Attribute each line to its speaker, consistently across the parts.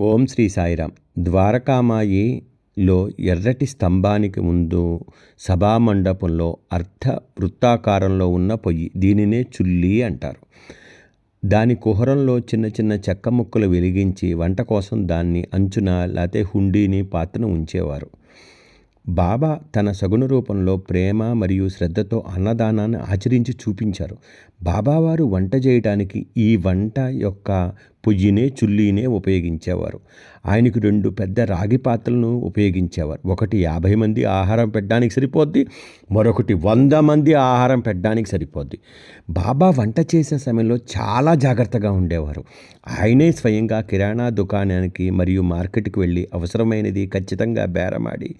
Speaker 1: ఓం శ్రీ సాయిరామ్. ద్వారకామాయిలో ఎర్రటి స్తంభానికి ముందు సభామండపంలో అర్ధ వృత్తాకారంలో ఉన్న పొయ్యి దీనినే చుల్లి అంటారు. దాని కుహరంలో చిన్న చిన్న చెక్క ముక్కలు వెలిగించి వంట కోసం దాన్ని అంచున లేతే హుండీని పాత్రను ఉంచేవారు. బాబా తన సగుణ రూపంలో ప్రేమ మరియు శ్రద్ధతో అన్నదానాన్ని ఆచరించి చూపించారు. బాబావారు వంట చేయడానికి ఈ వంట యొక్క పొయ్యినే చుల్లీనే ఉపయోగించేవారు. ఆయనకు రెండు పెద్ద రాగి పాత్రలను ఉపయోగించేవారు. ఒకటి యాభై మంది ఆహారం పెట్టడానికి సరిపోద్ది మరొకటి వంద మంది ఆహారం పెట్టడానికి సరిపోద్ది. బాబా వంట చేసే సమయంలో చాలా జాగ్రత్తగా ఉండేవారు. ఆయనే స్వయంగా కిరాణా దుకాణానికి మరియు మార్కెట్కి వెళ్ళి అవసరమైనది ఖచ్చితంగా బేరమాడి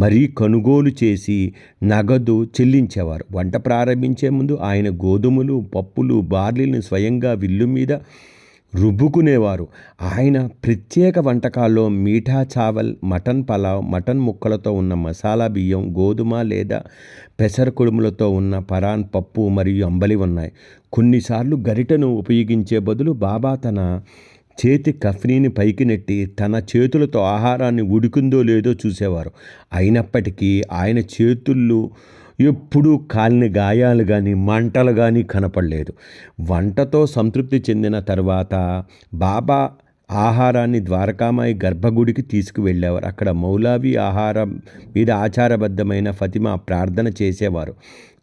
Speaker 1: మరీ కొనుగోలు చేసి నగదు చెల్లించేవారు. వంట ప్రారంభించే ముందు ఆయన గోధుమలు పప్పులు బార్లీలను స్వయంగా విల్లు మీద రుబ్బుకునేవారు. ఆయన ప్రత్యేక వంటకాల్లో మీఠా చావల్ మటన్ పలావ్ మటన్ ముక్కలతో ఉన్న మసాలా బియ్యం గోధుమ లేదా పెసర కుడుములతో ఉన్న పరాన్ పప్పు మరియు అంబలి ఉన్నాయి. కొన్నిసార్లు గరిటను ఉపయోగించే బదులు బాబా తన చేతి కఫ్నీని పైకి నెట్టి తన చేతులతో ఆహారాన్ని ఉడికిందో లేదో చూసేవారు. అయినప్పటికీ ఆయన చేతుల్లో ఎప్పుడూ కాలిన గాయాలు కానీ మంటలు కానీ కనపడలేదు. వంటతో సంతృప్తి చెందిన తర్వాత బాబా ఆహారాన్ని ద్వారకామాయి గర్భగుడికి తీసుకువెళ్ళేవారు. అక్కడ మౌలావి ఆహారం మీద ఆచారబద్ధమైన ఫతిమా ప్రార్థన చేసేవారు.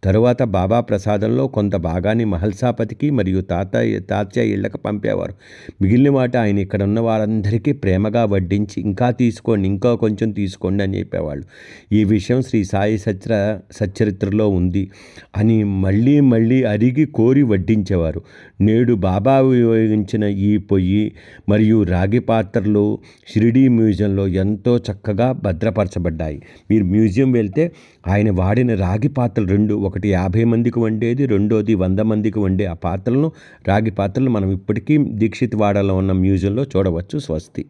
Speaker 1: తరువాత బాబా ప్రసాదంలో కొంత భాగాన్ని మహల్సాపతికి మరియు తాతయ్య తాతయ్య ఇళ్ళకి పంపేవారు. మిగిలిన వాటి ఆయన ఇక్కడ ఉన్న వారందరికీ ప్రేమగా వడ్డించి ఇంకా తీసుకోండి ఇంకా కొంచెం తీసుకోండి అని చెప్పేవాళ్ళు. ఈ విషయం శ్రీ సాయి సత్ర సచ్చరిత్రలో ఉంది అని మళ్ళీ మళ్ళీ అరిగి కోరి వడ్డించేవారు. నేడు బాబా ఉపయోగించిన ఈ పొయ్యి మరియు రాగి పాత్రలు షిరిడీ మ్యూజియంలో ఎంతో చక్కగా భద్రపరచబడ్డాయి. మీరు మ్యూజియం వెళ్తే ఆయన వాడిన రాగి పాత్రలు రెండు ఒకటి యాభై మందికి వండేది రెండోది వంద మందికి వండే ఆ పాత్రలను రాగి పాత్రలు మనం ఇప్పటికీ దీక్షిత్ వాడలో ఉన్న మ్యూజియంలో చూడవచ్చు. స్వస్తి.